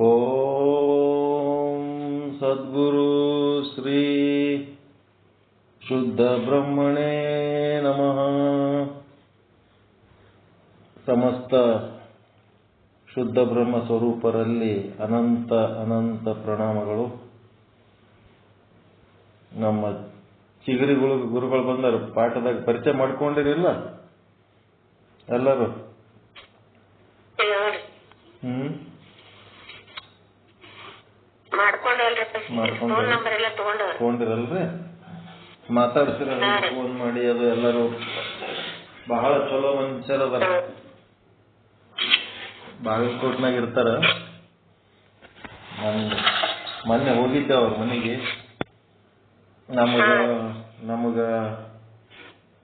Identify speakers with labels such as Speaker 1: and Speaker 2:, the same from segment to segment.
Speaker 1: ಓಂ ಸದ್ಗುರು ಶ್ರೀ ಶುದ್ಧ ಬ್ರಹ್ಮಣೇ ನಮಃ. ಸಮಸ್ತ ಶುದ್ಧ ಬ್ರಹ್ಮ ಸ್ವರೂಪರಲ್ಲಿ ಅನಂತ ಅನಂತ ಪ್ರಣಾಮಗಳು. ನಮ್ಮ ಚಿಗರಿಗಳು ಗುರುಗಳು ಬಂದರು ಪಾಠದಾಗ ಪರಿಚಯ ಮಾಡ್ಕೊಂಡಿರಿಲ್ಲ ಎಲ್ಲರೂ? ಹ್ಮ್?
Speaker 2: ಫೋನ್ ನಂಬರ್ ಎಲ್ಲ ತಗೊಂಡವ್ರಿ.
Speaker 1: ತಗೊಂಡಿರಲ್ರಿ? ಮಾತಾಡ್ತೀರ ಫೋನ್ ಮಾಡಿ ಅದು ಎಲ್ಲರೂ ಬಹಳ ಚಲೋ ಮನುಷ್ಯರ ಅದಾರ. ಬಾಗಲಕೋಟ್ನಾಗ ಇರ್ತಾರ. ನನ್ ಮೊನ್ನೆ ಹೋಗಿದ್ದೆ ಅವ್ರ ಮನೆಗೆ. ನಮಗ ನಮಗ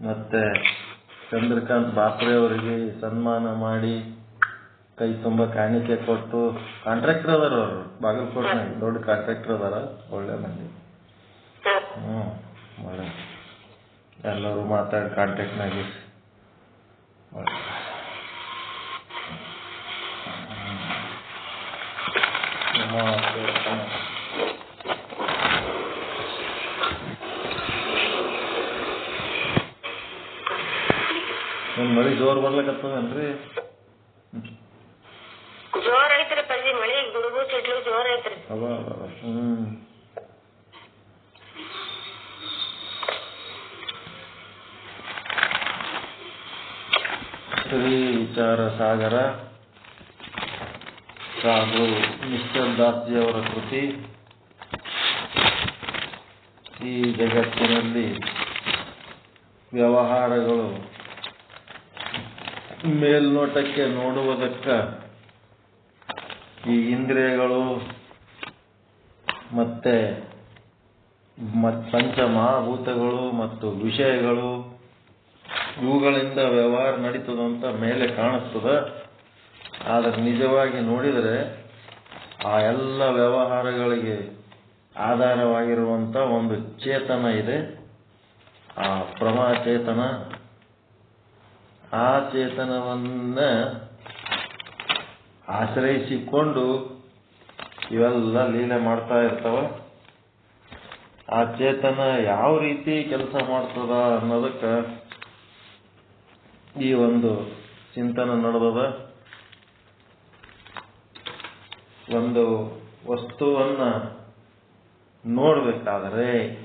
Speaker 1: ಮತ್ತೆ ಚಂದ್ರಕಾಂತ್ ಬಾಪ್ರೆ ಅವರಿಗೆ ಸನ್ಮಾನ ಮಾಡಿ ಕೈ ತುಂಬ ಕಾಣಿಕೆ ಕೊಟ್ಟು ಕಾಂಟ್ರಾಕ್ಟರ್ ಅದಾರ ಅವರು. ಬಾಗಲಕೋಟ್ನಾಗ ದೊಡ್ಡ ಕಾಂಟ್ರಾಕ್ಟರ್ ಅದಾರ. ಒಳ್ಳೆ ಮಂದಿ. ಹ್ಮ್ ಒಳ್ಳೆ. ಎಲ್ಲರೂ ಮಾತಾಡಿ ಕಾಂಟ್ಯಾಕ್ಟ್ನಾಗಿ ನಿಮ್ಮ ಮಳಿ ಜೋರ್ ಬರ್ಲಕತ್ತದೇನ್ರಿ
Speaker 2: ಜೋರ್ ಐತ್ರಿ ಪಜಿ ಮಳಿ ಗುಡುಗು
Speaker 1: ಶ್ರೀ ವಿಚಾರ ಸಾಗರ ಸಾಧು ನಿಶ್ಚಲ್ ದಾಸ್ಜಿಯವರ ಕೃತಿ ಈ ಜಗತ್ತಿನಲ್ಲಿ ವ್ಯವಹಾರಗಳು ಮೇಲ್ನೋಟಕ್ಕೆ ನೋಡುವುದಕ್ಕ ಈ ಇಂದ್ರಿಯಗಳು ಮತ್ತೆ ಮತ್ ಪಂಚ ಮಹಾಭೂತಗಳು ಮತ್ತು ವಿಷಯಗಳು ಇವುಗಳಿಂದ ವ್ಯವಹಾರ ನಡೀತದಂತ ಮೇಲೆ ಕಾಣಿಸ್ತದ. ಆದರೆ ನಿಜವಾಗಿ ನೋಡಿದರೆ ಆ ಎಲ್ಲ ವ್ಯವಹಾರಗಳಿಗೆ ಆಧಾರವಾಗಿರುವಂಥ ಒಂದು ಚೇತನ ಇದೆ. ಆ ಪ್ರಮಾಚೇತನ. ಆ ಚೇತನವನ್ನ ಆಶ್ರಯಿಸಿಕೊಂಡು ಇವೆಲ್ಲ ಲೀಲೆ ಮಾಡ್ತಾ ಇರ್ತವ. ಆ ಚೇತನ ಯಾವ ರೀತಿ ಕೆಲಸ ಮಾಡ್ತದ ಅನ್ನೋದಕ್ಕೆ ಈ ಒಂದು ಚಿಂತನೆ ನಡೆದದ. ಒಂದು ವಸ್ತುವನ್ನ ನೋಡಬೇಕಾದರೆ,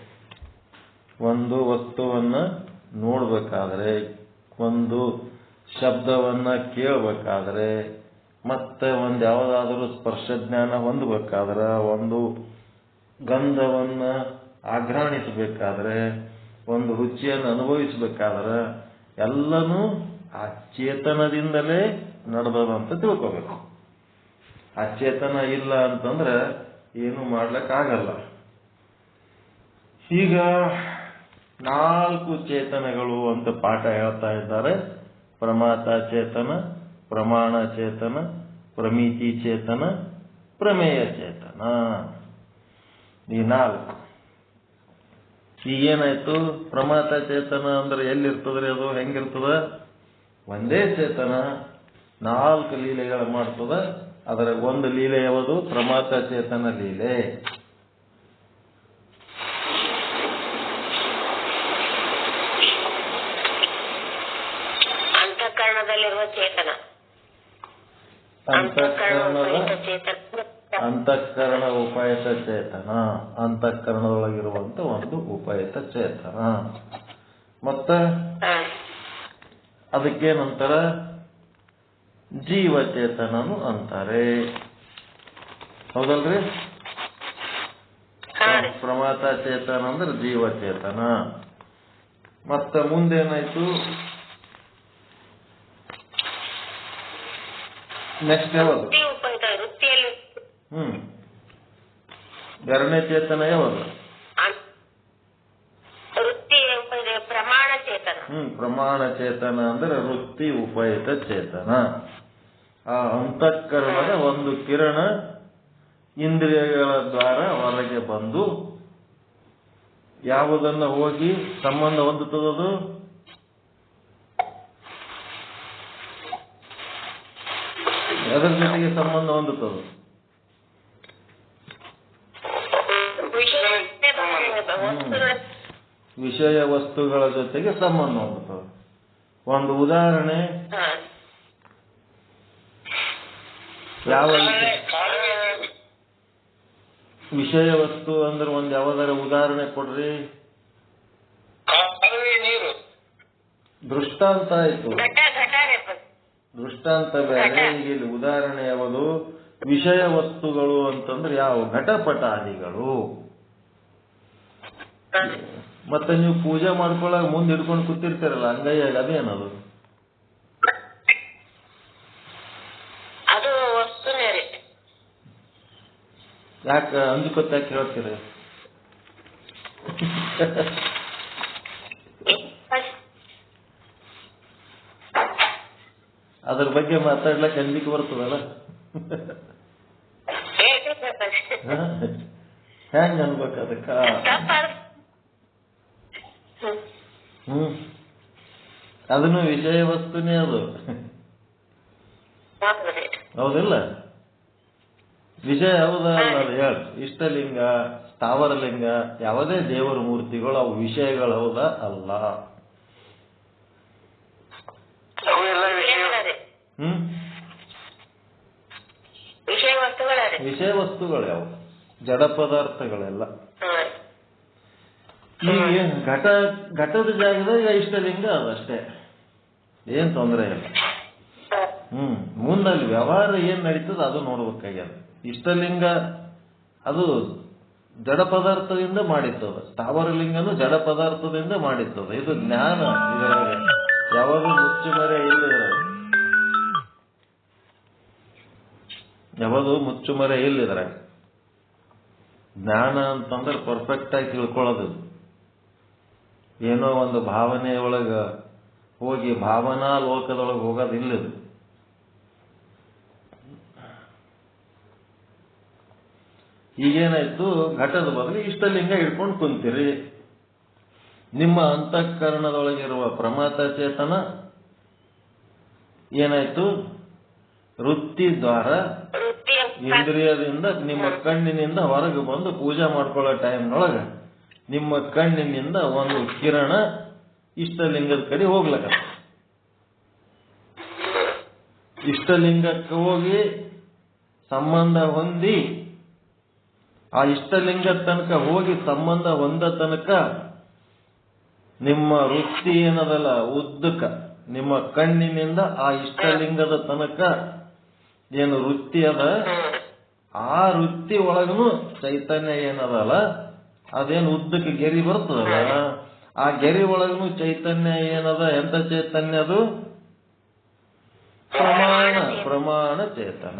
Speaker 1: ಒಂದು ವಸ್ತುವನ್ನ ನೋಡ್ಬೇಕಾದ್ರೆ, ಒಂದು ಶಬ್ದವನ್ನ ಕೇಳಬೇಕಾದ್ರೆ ಮತ್ತೆ ಒಂದು ಯಾವುದಾದರೂ ಸ್ಪರ್ಶ ಜ್ಞಾನ ಹೊಂದಬೇಕಾದ್ರೆ ಒಂದು ಗಂಧವನ್ನು ಆಘ್ರಾಣಿಸಬೇಕಾದ್ರೆ, ಒಂದು ರುಚಿಯನ್ನು ಅನುಭವಿಸಬೇಕಾದ್ರೆ ಎಲ್ಲನೂ ಆ ಚೇತನದಿಂದಲೇ ನಡೆದದಂತ ತಿಳ್ಕೋಬೇಕು. ಆ ಚೇತನ ಇಲ್ಲ ಅಂತಂದ್ರೆ ಏನು ಮಾಡ್ಲಿಕ್ಕಾಗಲ್ಲ. ಈಗ ನಾಲ್ಕು ಚೇತನಗಳು ಅಂತ ಪಾಠ ಹೇಳ್ತಾ ಇದ್ದಾರೆ. ಪ್ರಮಾತ ಚೇತನ ಪ್ರಮಾಣ ಚೇತನ ಪ್ರಮಿತಿ ಚೇತನ ಪ್ರಮೇಯ ಚೇತನ ಈ ನಾಲ್ಕು. ಈಗೇನಾಯ್ತು ಪ್ರಮಾತ ಚೇತನ ಅಂದ್ರೆ ಎಲ್ಲಿರ್ತದ್ರಿ ಅದು? ಹೆಂಗಿರ್ತದ? ಒಂದೇ ಚೇತನ. ನಾಲ್ಕು ಲೀಲೆಗಳು ಮಾಡ್ತದ. ಅದರ ಒಂದು ಲೀಲೆ ಯಾವುದು? ಪ್ರಮಾತ ಚೇತನ ಲೀಲೆ.
Speaker 2: ಅಂತಃಕರಣದಲ್ಲಿರುವ ಚೇತನ.
Speaker 1: ಅಂತಃಕರಣದ
Speaker 2: ಅಂತಃಕರಣ
Speaker 1: ಉಪಾಯತ ಚೇತನ. ಅಂತಃಕರಣದೊಳಗಿರುವಂತ ಒಂದು ಉಪಾಯತ ಚೇತನ. ಮತ್ತ
Speaker 2: ಅದಕ್ಕೆ
Speaker 1: ಅದಕ್ಕೇನಂತಾರ ಜೀವಚೇತನನು ಅಂತಾರೆ. ಹೌದಲ್ರಿ. ಪ್ರಮಾತ ಚೇತನ ಅಂದ್ರೆ ಜೀವಚೇತನ. ಮತ್ತ ಮುಂದೇನಾಯ್ತು? ನೆಕ್ಸ್ಟ್ ಯಾವುದು?
Speaker 2: ವೃತ್ತಿ ಉಪಯುಕ್ತ ವೃತ್ತಿಯಲ್ಲಿ.
Speaker 1: ಹ್ಮ್. ಎರಡನೇ ಚೇತನ ಯಾವುದು?
Speaker 2: ವೃತ್ತಿ ಉಪಯುಕ್ತ ಪ್ರಮಾಣ ಚೇತನ.
Speaker 1: ಹ್ಮ್ ಪ್ರಮಾಣ ಚೇತನ ಅಂದ್ರೆ ವೃತ್ತಿ ಉಪಯುತ ಚೇತನ. ಆ ಅಂತಃಕರಣದ ಒಂದು ಕಿರಣ ಇಂದ್ರಿಯಗಳ ದ್ವಾರ ಹೊರಗೆ ಬಂದು ಯಾವುದನ್ನ ಹೋಗಿ ಸಂಬಂಧ ಹೊಂದುತ್ತದದು? ಅದರ ಜೊತೆಗೆ ಸಂಬಂಧ ಹೊಂದುತ್ತದೆ. ವಿಷಯ ವಸ್ತುಗಳ ಜೊತೆಗೆ ಸಂಬಂಧ ಹೊಂದುತ್ತದೆ. ಒಂದು ಉದಾಹರಣೆ. ಯಾವ ವಿಷಯ? ವಸ್ತು ಅಂದ್ರೆ ಒಂದ್ ಯಾವ್ದಾರ ಉದಾಹರಣೆ ಕೊಡ್ರಿ. ದೃಷ್ಟಾಂತ ಆಯ್ತು. ದೃಷ್ಟಾಂತ ಬೇರೆ ಈಗ ಇಲ್ಲಿ ಉದಾಹರಣೆ ಯಾವುದು? ವಿಷಯ ವಸ್ತುಗಳು ಅಂತಂದ್ರೆ ಯಾವ? ಘಟಪಟಾದಿಗಳು. ಮತ್ತೆ ನೀವು ಪೂಜೆ ಮಾಡ್ಕೊಳ್ಳಾಗ ಮುಂದೆ ಹಿಡ್ಕೊಂಡು ಕೂತಿರ್ತೀರಲ್ಲ ಅಂಗೈಯಾಗ ಅದೇನದು? ಯಾಕೆ ಅಂಜುಕೊತ್ತಾಕ ಹೇಳ್ತೀರಿ ಅದ್ರ ಬಗ್ಗೆ ಮಾತಾಡ್ಲಕ್ಕೆ ಅಂಜಿಕೆ ಬರ್ತದಲ್ಲ? ಹೆಂಗ್ ಅನ್ಬೇಕು ಅದಕ್ಕ?
Speaker 2: ಹ್ಮ್.
Speaker 1: ಅದನ್ನು ವಿಷಯ ವಸ್ತುನೇ ಅದು. ಹೌದಿಲ್ಲ? ವಿಷಯ ಯಾವುದಲ್ಲ ಅದು? ಹೇಳ. ಇಷ್ಟಲಿಂಗ ಸ್ಥಾವರಲಿಂಗ ಯಾವುದೇ ದೇವರ ಮೂರ್ತಿಗಳು ಅವು ವಿಷಯಗಳು ಹೌದಾ? ಅಲ್ಲ. ಹ್ಮ್?
Speaker 2: ವಿಷಯ ವಸ್ತುಗಳ
Speaker 1: ಯಾವ ಜಡ ಪದಾರ್ಥಗಳೆಲ್ಲ.
Speaker 2: ಈ
Speaker 1: ಈಗ ಘಟ ಘಟದ ಜಾಗದಾಗ ಇಷ್ಟಲಿಂಗ ಅದಷ್ಟೇ. ಏನ್ ತೊಂದರೆ ಇಲ್ಲ. ಹ್ಮ್. ಮುಂದಲ್ಲಿ ವ್ಯವಹಾರ ಏನ್ ನಡೀತದ ಅದು ನೋಡ್ಬೇಕಾಗ್ಯದ. ಇಷ್ಟಲಿಂಗ ಅದು ಜಡ ಪದಾರ್ಥದಿಂದ ಮಾಡಿತ್ತದ ಸ್ಥಾವರಲಿಂಗನು ಜಡ ಪದಾರ್ಥದಿಂದ ಮಾಡಿತ್ತದ ಇದು ಜ್ಞಾನ ಇದರಲ್ಲಿ. ಯಾವಾಗ ಮುಚ್ಚುಮರೆ ಇಲ್ಲ ಯಾವುದು ಮುಚ್ಚುಮರೆ ಇಲ್ಲಿದ್ರೆ ಜ್ಞಾನ ಅಂತಂದ್ರೆ ಪರ್ಫೆಕ್ಟ್ ಆಗಿ ತಿಳ್ಕೊಳ್ಳೋದು. ಏನೋ ಒಂದು ಭಾವನೆ ಒಳಗ ಹೋಗಿ ಭಾವನಾ ಲೋಕದೊಳಗೆ ಹೋಗೋದಿಲ್ಲ ಇದು. ಈಗೇನಾಯ್ತು? ಘಟದ ಬದಲು ಇಷ್ಟಲಿಂಗ ಹಿಡ್ಕೊಂಡು ಕುಂತೀರಿ. ನಿಮ್ಮ ಅಂತಃಕರಣದೊಳಗಿರುವ ಪ್ರಮಾತ ಚೇತನ ಏನಾಯ್ತು? ವೃತ್ತಿ ದ್ವಾರ ಇಂದ್ರಿಯದಿಂದ ನಿಮ್ಮ ಕಣ್ಣಿನಿಂದ ಹೊರಗೆ ಬಂದು ಪೂಜೆ ಮಾಡ್ಕೊಳ್ಳೋ ಒಳಗ ನಿಮ್ಮ ಕಣ್ಣಿನಿಂದ ಒಂದು ಕಿರಣ ಇಷ್ಟಲಿಂಗದ ಕಡೆ ಹೋಗ್ಲಕ್ಕ ಇಷ್ಟಲಿಂಗಕ್ಕೆ ಹೋಗಿ ಸಂಬಂಧ ಹೊಂದಿ ಆ ಇಷ್ಟಲಿಂಗ ತನಕ ಹೋಗಿ ಸಂಬಂಧ ಹೊಂದ ತನಕ ನಿಮ್ಮ ವೃತ್ತಿ ಏನದಲ್ಲ ಉದ್ದಕ ನಿಮ್ಮ ಕಣ್ಣಿನಿಂದ ಆ ಇಷ್ಟಲಿಂಗದ ತನಕ ಏನು ವೃತ್ತಿ ಅದ? ಆ ವೃತ್ತಿ ಒಳಗನು ಚೈತನ್ಯ ಏನದಲ್ಲ? ಅದೇನು ಉದ್ದಕ್ಕೆ ಗೆರಿ ಬರ್ತದಲ್ಲ? ಆ ಗೆರಿ ಒಳಗನು ಚೈತನ್ಯ ಏನದ? ಎಂತ ಚೈತನ್ಯ ಅದು? ಪ್ರಮಾಣ ಪ್ರಮಾಣ ಚೇತನ.